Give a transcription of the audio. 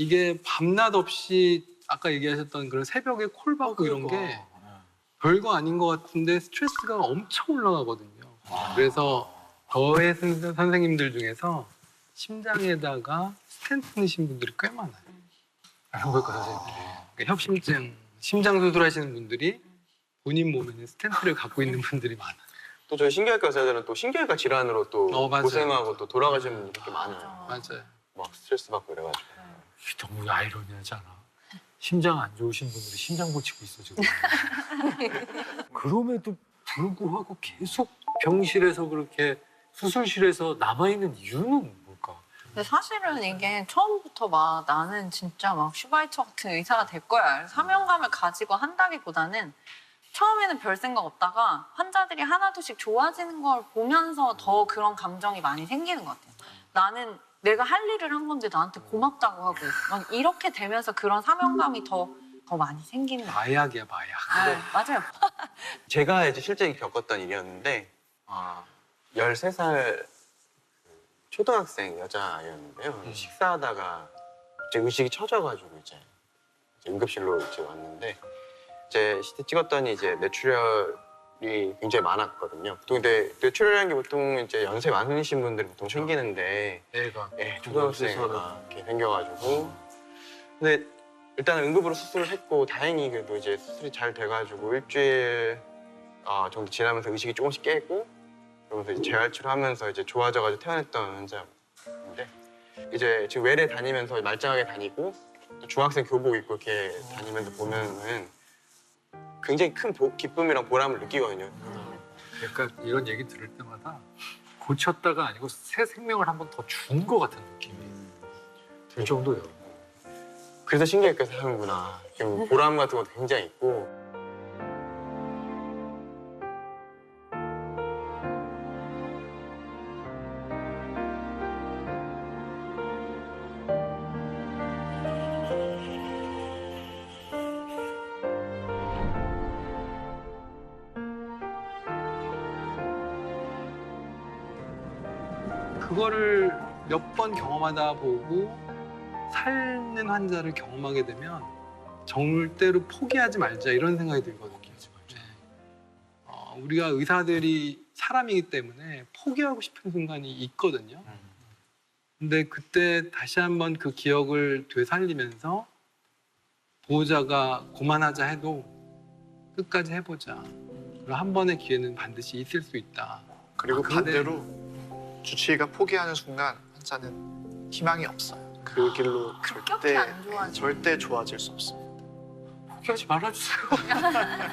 이게 밤낮 없이 아까 얘기하셨던 그런 새벽에 콜 받고 이런 게 별거 아닌 것 같은데 스트레스가 엄청 올라가거든요. 그래서 저의 선- 선생님들 중에서 심장에다가 스텐트 넣으신 분들이 꽤 많아요. 성형외과 선생님들이. 그러니까 협심증, 심장 수술하시는 분들이 본인 몸에는 스텐트를 갖고 있는 분들이 많아요. 또 저희 신경외과 의사들은 또 신경외과 질환으로 또 어, 맞아요. 고생하고 또 돌아가시는 분들이 이렇게 많아요. 맞아요. 막 스트레스 받고 이래가지고. 이게 너무 아이러니하지 않아? 심장 안 좋으신 분들이 심장 고치고 있어 지금. 그럼에도 불구하고 계속 병실에서 그렇게 수술실에서 남아 있는 이유는 뭘까? 근데 사실은 이게 처음부터 막 나는 진짜 막 슈바이처 같은 의사가 될 거야. 사명감을 가지고 한다기보다는 처음에는 별 생각 없다가 환자들이 하나둘씩 좋아지는 걸 보면서 더 그런 감정이 많이 생기는 것 같아요. 나는 내가 할 일을 한 건데 나한테 고맙다고 하고 막 이렇게 되면서 그런 사명감이 더, 더 많이 생기는 것 같아요. 마약이야 마약. 아, 맞아요. 제가 이제 실제 겪었던 일이었는데 아, 13살 초등학생 여자였는데요. 음. 식사하다가 이제 의식이 처져가지고 이제, 이제 응급실로 이제 왔는데 이제 CT 찍었더니 이제 뇌출혈 이 굉장히 많았거든요. 보통 근데 뇌출혈이라는 게 보통 이제 연세 많으신 분들이 보통 생기는데 애가 예, 초등학생이 이렇게 생겨가지고 근데 일단 응급으로 수술을 했고 다행히 그래도 이제 수술이 잘 돼가지고 일주일 어, 정도 지나면서 의식이 조금씩 깨고 그러면서 이제 재활치료하면서 이제 좋아져가지고 퇴원했던 환자인데 이제 지금 외래 다니면서 말짱하게 다니고 또 중학생 교복 입고 이렇게 다니면서 보면은 굉장히 큰 보- 기쁨이랑 보람을 느끼거든요. 그러니까 이런 얘기 들을 때마다 고쳤다가 아니고 새 생명을 한 번 더 준 것 같은 느낌이 들 정도예요. 그래서 하는구나. 좀 보람 같은 것도 굉장히 있고 그거를 몇 번 경험하다 보고 삶는 환자를 경험하게 되면 절대로 포기하지 말자 이런 생각이 들거든요. 네. 어, 우리가 의사들이 사람이기 때문에 포기하고 싶은 순간이 있거든요. 근데 그때 다시 한번 그 기억을 되살리면서 보호자가 고만하자 해도 끝까지 해보자. 그리고 한 번의 기회는 반드시 있을 수 있다. 그리고 아, 반대로 주치의가 포기하는 순간 환자는 희망이 없어요. 그 길로 급격히 절대 안 좋아져. 절대 좋아질 수 없습니다. 포기하지 말아주세요.